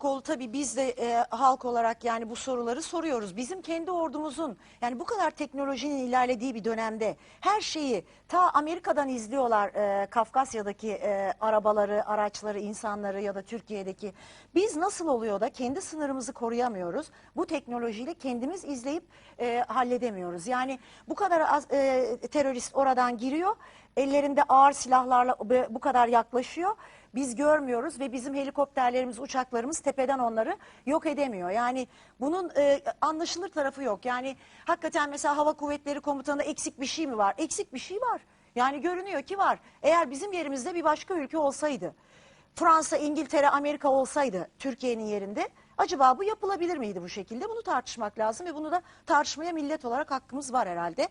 Kol tabii biz de e, halk olarak yani bu soruları soruyoruz. Bizim kendi ordumuzun yani bu kadar teknolojinin ilerlediği bir dönemde her şeyi ta Amerika'dan izliyorlar e, Kafkasya'daki e, arabaları, araçları, insanları ya da Türkiye'deki. Biz nasıl oluyor da kendi sınırımızı koruyamıyoruz? Bu teknolojiyle kendimiz izleyip e, halledemiyoruz. Yani bu kadar az e, terörist oradan giriyor. Ellerinde ağır silahlarla bu- kadar yaklaşıyor. Biz görmüyoruz ve bizim helikopterlerimiz, uçaklarımız tepeden onları yok edemiyor. Yani bunun e, anlaşılır tarafı yok. Yani hakikaten mesela Hava Kuvvetleri Komutanı'nda eksik bir şey mi var? Eksik bir şey var. Yani görünüyor ki var. Eğer bizim yerimizde bir başka ülke olsaydı, Fransa, İngiltere, Amerika olsaydı Türkiye'nin yerinde acaba bu yapılabilir miydi bu şekilde? Bunu tartışmak lazım ve bunu da tartışmaya millet olarak hakkımız var herhalde.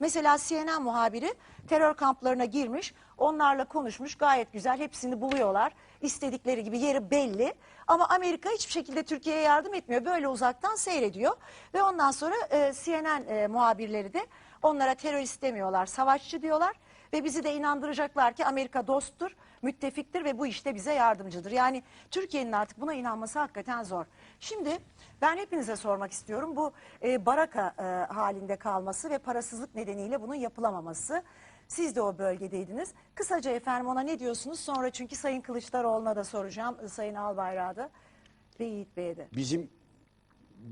Mesela CNN muhabiri terör kamplarına girmiş, onlarla konuşmuş gayet güzel hepsini buluyorlar. İstedikleri gibi yeri belli ama Amerika hiçbir şekilde Türkiye'ye yardım etmiyor. Böyle uzaktan seyrediyor ve ondan sonra e, CNN e, muhabirleri de onlara terörist demiyorlar, savaşçı diyorlar. Ve bizi de inandıracaklar ki Amerika dosttur, müttefiktir ve bu işte bize yardımcıdır. Yani Türkiye'nin artık buna inanması hakikaten zor. Şimdi ben hepinize sormak istiyorum. Bu e, baraka e, halinde kalması ve parasızlık nedeniyle bunun yapılamaması. Siz de o bölgedeydiniz. Kısaca efendim ona ne diyorsunuz? Sonra çünkü Sayın Kılıçdaroğlu'na da soracağım. e, Sayın Albayrak'a da ve Yiğit Bey'e de. Bizim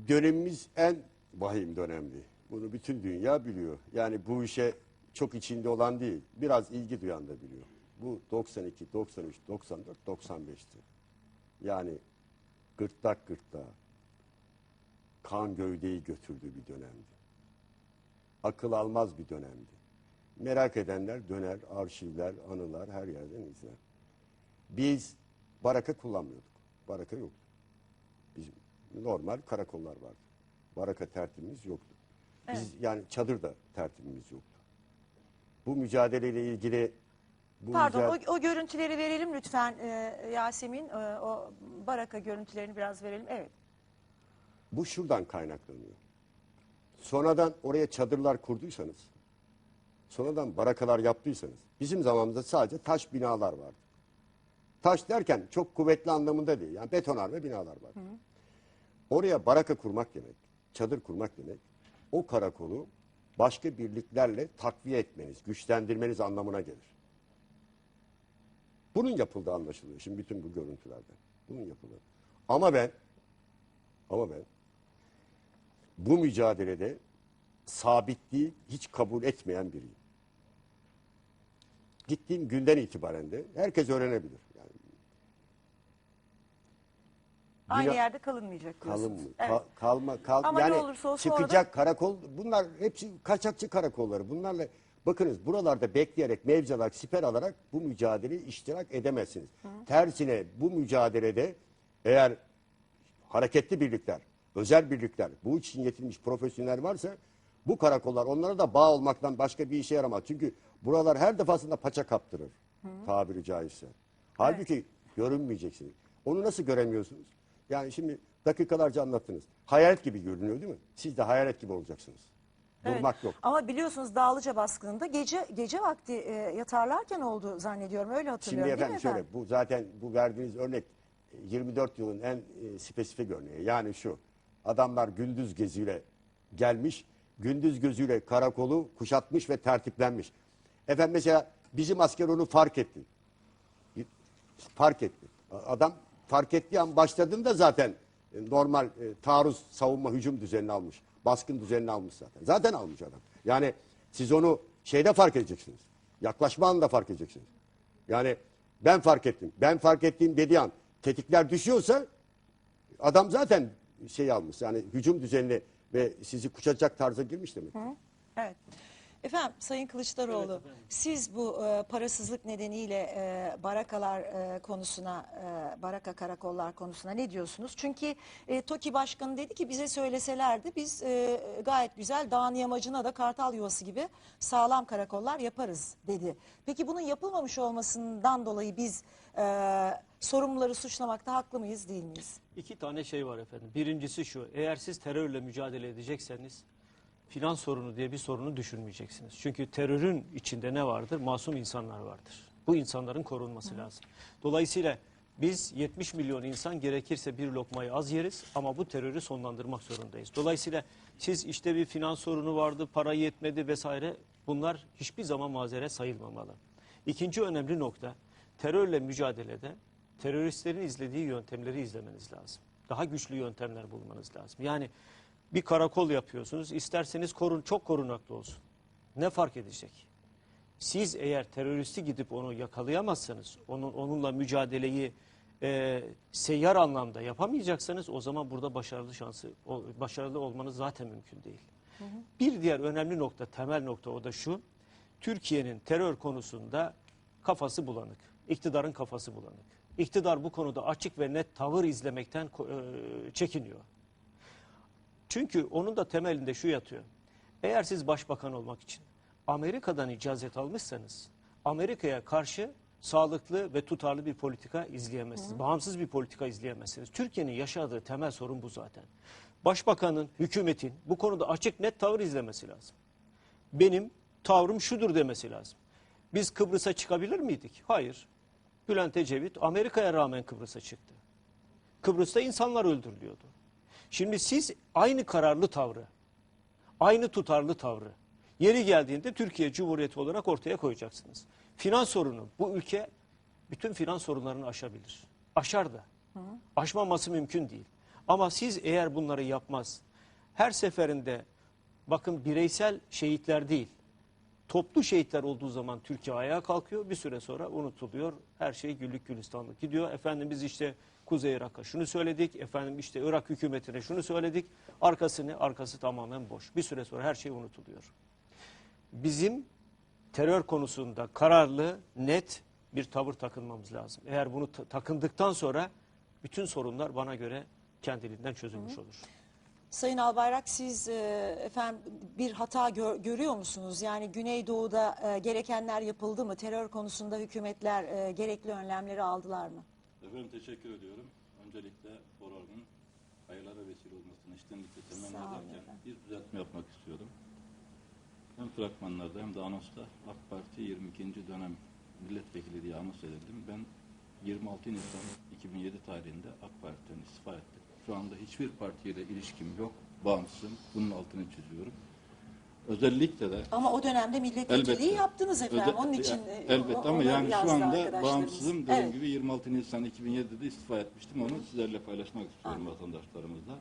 dönemimiz en vahim dönemdi. Bunu bütün dünya biliyor. Yani bu işe çok içinde olan değil, biraz ilgi duyan da biliyor. Bu 92, 93, 94, 95'ti. Yani gırtlak gırtlağa, kan gövdeyi götürdüğü bir dönemdi. Akıl almaz bir dönemdi. Merak edenler döner, arşivler, anılar her yerden izler. Biz baraka kullanmıyorduk. Baraka yoktu. Bizim normal karakollar vardı. Baraka tertibimiz yoktu. Biz yani çadır da tertibimiz yoktu. Bu mücadeleyle ilgili bu Pardon o, o görüntüleri verelim lütfen e, Yasemin. E, o baraka görüntülerini biraz verelim. Evet. bu şuradan kaynaklanıyor. Sonradan oraya çadırlar kurduysanız, sonradan barakalar yaptıysanız, bizim zamanımızda sadece taş binalar vardı. Taş derken çok kuvvetli anlamında değil. Yani betonarme binalar vardı. Oraya baraka kurmak demek, çadır kurmak demek, o karakolu başka birliklerle takviye etmeniz, güçlendirmeniz anlamına gelir. Bunun yapıldığı anlaşılıyor şimdi bütün bu görüntülerde. Bunun yapıldığı. Ama ben ama ben bu mücadelede sabitliği hiç kabul etmeyen biriyim. Gittiğim günden itibaren de herkes öğrenebilir. Yani Aynı Bina- yerde kalınmayacak kalın diyorsunuz. mı? Evet. Ka- kalma kal Ama ne yani olursa olsun çıkacak karakol bunlar hepsi kaçakçı karakolları. Bunlarla bakınız buralarda bekleyerek mevziler siper alarak bu mücadeleyi iştirak edemezsiniz. Tersine bu mücadelede eğer hareketli birlikler, özel birlikler, bu için yetilmiş profesyoneller varsa bu karakollar onlara da bağ olmaktan başka bir işe yaramaz. Çünkü buralar her defasında paça kaptırır tabiri caizse. Halbuki görünmeyeceksiniz. Onu nasıl göremiyorsunuz? Yani şimdi dakikalarca anlattınız. Hayalet gibi görünüyor değil mi? Siz de hayalet gibi olacaksınız. Evet. Durmak yok. Ama biliyorsunuz Dağlıca baskınında gece gece vakti e, yatarlarken oldu zannediyorum. Öyle Şimdi hatırlıyorum değil mi efendim şöyle efendim? bu zaten bu verdiğiniz örnek e, 24 yılın en e, spesifik örneği. Yani şu adamlar gündüz geziyle gelmiş, gündüz gözüyle karakolu kuşatmış ve tertiplenmiş. Efendim mesela bizim asker onu fark etti. Fark etti. Adam fark ettiği an başladığında zaten e, normal e, taarruz, savunma, hücum düzenini almış. Baskın düzenini almış zaten. Zaten almış adam. Yani siz onu şeyde fark edeceksiniz. Yaklaşma anında fark edeceksiniz. Yani ben fark ettim. Ben fark ettiğim dediği an tetikler düşüyorsa adam zaten şey almış. Yani hücum düzenini ve sizi kuşatacak tarza girmiş demek. Evet. Efendim Sayın Kılıçdaroğlu siz bu e, parasızlık nedeniyle e, barakalar e, konusuna, e, baraka karakollar konusuna ne diyorsunuz? Çünkü e, TOKİ Başkanı dedi ki bize söyleselerdi biz e, gayet güzel dağın yamacına da kartal yuvası gibi sağlam karakollar yaparız dedi. Peki bunun yapılmamış olmasından dolayı biz e, sorumluları suçlamakta haklı mıyız değil miyiz? İki tane şey var efendim. Birincisi şu, eğer siz terörle mücadele edecekseniz finans sorunu diye bir sorunu düşünmeyeceksiniz. Çünkü terörün içinde ne vardır? Masum insanlar vardır. Bu insanların korunması lazım. Dolayısıyla Biz 70 milyon insan gerekirse bir lokmayı az yeriz ama bu terörü sonlandırmak zorundayız. Dolayısıyla siz işte bir finans sorunu vardı, para yetmedi vesaire bunlar hiçbir zaman mazeret sayılmamalı. İkinci önemli nokta terörle mücadelede teröristlerin izlediği yöntemleri izlemeniz lazım. Daha güçlü yöntemler bulmanız lazım. Yani bir karakol yapıyorsunuz isterseniz korun, çok korunaklı olsun. Ne fark edecek? Siz eğer teröristi gidip onu yakalayamazsanız, onun onunla mücadeleyi e, seyyar anlamda yapamayacaksanız o zaman burada başarılı şansı başarılı olmanız zaten mümkün değil. Bir diğer önemli nokta, temel nokta o da şu. Türkiye'nin terör konusunda kafası bulanık. İktidarın kafası bulanık. İktidar bu konuda açık ve net tavır izlemekten e, çekiniyor. Çünkü onun da temelinde şu yatıyor. Eğer siz başbakan olmak için Amerika'dan icazet almışsanız Amerika'ya karşı sağlıklı ve tutarlı bir politika izleyemezsiniz. Bağımsız bir politika izleyemezsiniz. Türkiye'nin yaşadığı temel sorun bu zaten. Başbakanın, hükümetin bu konuda açık net tavır izlemesi lazım. Benim tavrım şudur demesi lazım. Biz Kıbrıs'a çıkabilir miydik? Hayır. Bülent Ecevit Amerika'ya rağmen Kıbrıs'a çıktı. Kıbrıs'ta insanlar öldürülüyordu. Şimdi siz aynı kararlı tavrı, aynı tutarlı tavrı yeri geldiğinde Türkiye Cumhuriyeti olarak ortaya koyacaksınız. Finans sorunu bu ülke bütün finans sorunlarını aşabilir. Aşar da. Aşmaması mümkün değil. Ama siz eğer bunları yapmaz, her seferinde bakın bireysel şehitler değil, toplu şehitler olduğu zaman Türkiye ayağa kalkıyor. Bir süre sonra unutuluyor. Her şey güllük gülistanlık gidiyor. Efendim biz işte Kuzey Irak'a şunu söyledik. Efendim işte Irak hükümetine şunu söyledik. Arkasını arkası tamamen boş. Bir süre sonra her şey unutuluyor. Bizim terör konusunda kararlı, net bir tavır takınmamız lazım. Eğer bunu ta- takındıktan sonra bütün sorunlar bana göre kendiliğinden çözülmüş olur. Sayın Albayrak siz e, efendim bir hata gör- görüyor musunuz? Yani Güneydoğu'da e, gerekenler yapıldı mı? Terör konusunda hükümetler e, gerekli önlemleri aldılar mı? Efendim teşekkür ediyorum. Öncelikle programın hayırlara vesile olmasını içtenlikle temenni ederken bir düzeltme yapmak istiyorum. Hem fragmanlarda hem de anonsta AK Parti 22. dönem milletvekili diye anons edildim. Ben 26 Nisan 2007 tarihinde AK Parti'den istifa ettim. Şu anda hiçbir partiyle ilişkim yok. Bağımsızım. Bunun altını çiziyorum. Özellikle de Ama o dönemde milletvekilliği Elbette. yaptınız efendim. Öde- Onun için ya, e, elbette ama yani şu yazdı anda arkadaşlarımız. bağımsızım dediğim Evet. gibi 26 Nisan 2007'de istifa etmiştim. Onu sizlerle paylaşmak istiyorum vatandaşlarımızla.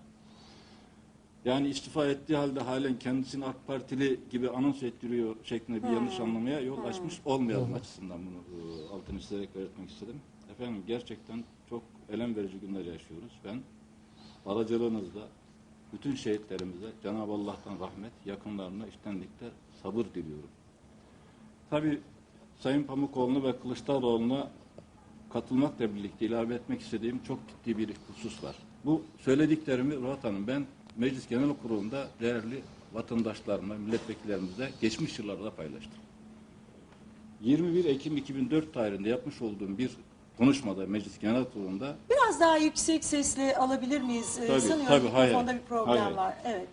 Yani istifa ettiği halde halen kendisini AK Partili gibi anons ettiriyor şeklinde bir yanlış anlamaya yol açmış olmayalım açısından bunu e, altını çizerek belirtmek istedim. Efendim gerçekten çok elem verici günler yaşıyoruz. Ben aracılığınızda bütün şehitlerimize Cenab-ı Allah'tan rahmet, yakınlarına içtenlikle sabır diliyorum. Tabii Sayın Pamukoğlu'na ve Kılıçdaroğlu'na katılmakla birlikte ilave etmek istediğim çok ciddi bir husus var. Bu söylediklerimi Ruhat Hanım ben Meclis Genel Kurulu'nda değerli vatandaşlarımla, milletvekillerimizle geçmiş yıllarda paylaştım. 21 Ekim 2004 tarihinde yapmış olduğum bir konuşmada Meclis Genel Kurulu'nda Biraz daha yüksek sesle alabilir miyiz? Ee, Tabii, Sanıyorum tabii, hayır. mikrofonda bir problem Hayır. var. Evet.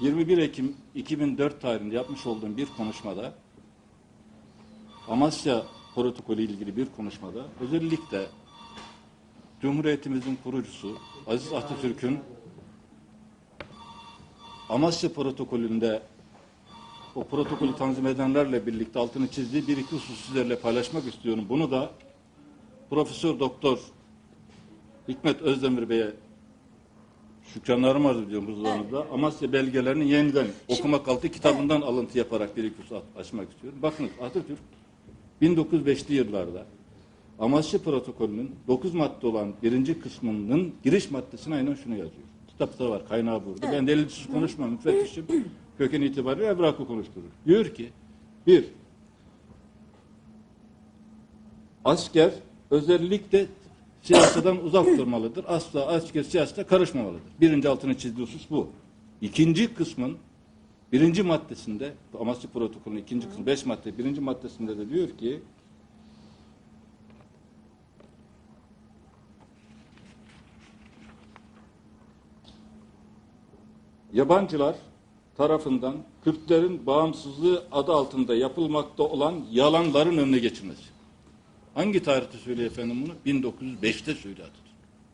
21 Ekim 2004 tarihinde yapmış olduğum bir konuşmada Amasya protokolü ilgili bir konuşmada özellikle Cumhuriyetimizin kurucusu Aziz Atatürk'ün Amasya protokolünde o protokolü tanzim edenlerle birlikte altını çizdiği bir iki husus sizlerle paylaşmak istiyorum. Bunu da Profesör Doktor Hikmet Özdemir Bey'e şükranlarımı arz ediyorum huzurunuzda. Amasya belgelerini yeniden okumak altı kitabından alıntı yaparak bir iki açmak istiyorum. Bakınız Atatürk 1905'li yıllarda Amasya protokolünün 9 madde olan birinci kısmının giriş maddesine aynen şunu yazıyor. Kitapta var kaynağı burada. Ben delilsiz konuşmam müfettişim. Köken itibariyle evrakı konuşturur. Diyor ki bir asker özellikle siyasadan uzak durmalıdır. Asla asker siyasete karışmamalıdır. Birinci altını çizdiği husus bu. İkinci kısmın birinci maddesinde Amasya protokolünün ikinci kısmı beş madde birinci maddesinde de diyor ki yabancılar tarafından Kürtlerin bağımsızlığı adı altında yapılmakta olan yalanların önüne geçilmesi. Hangi tarihte söylüyor efendim bunu? 1905'te söylüyor Atatürk.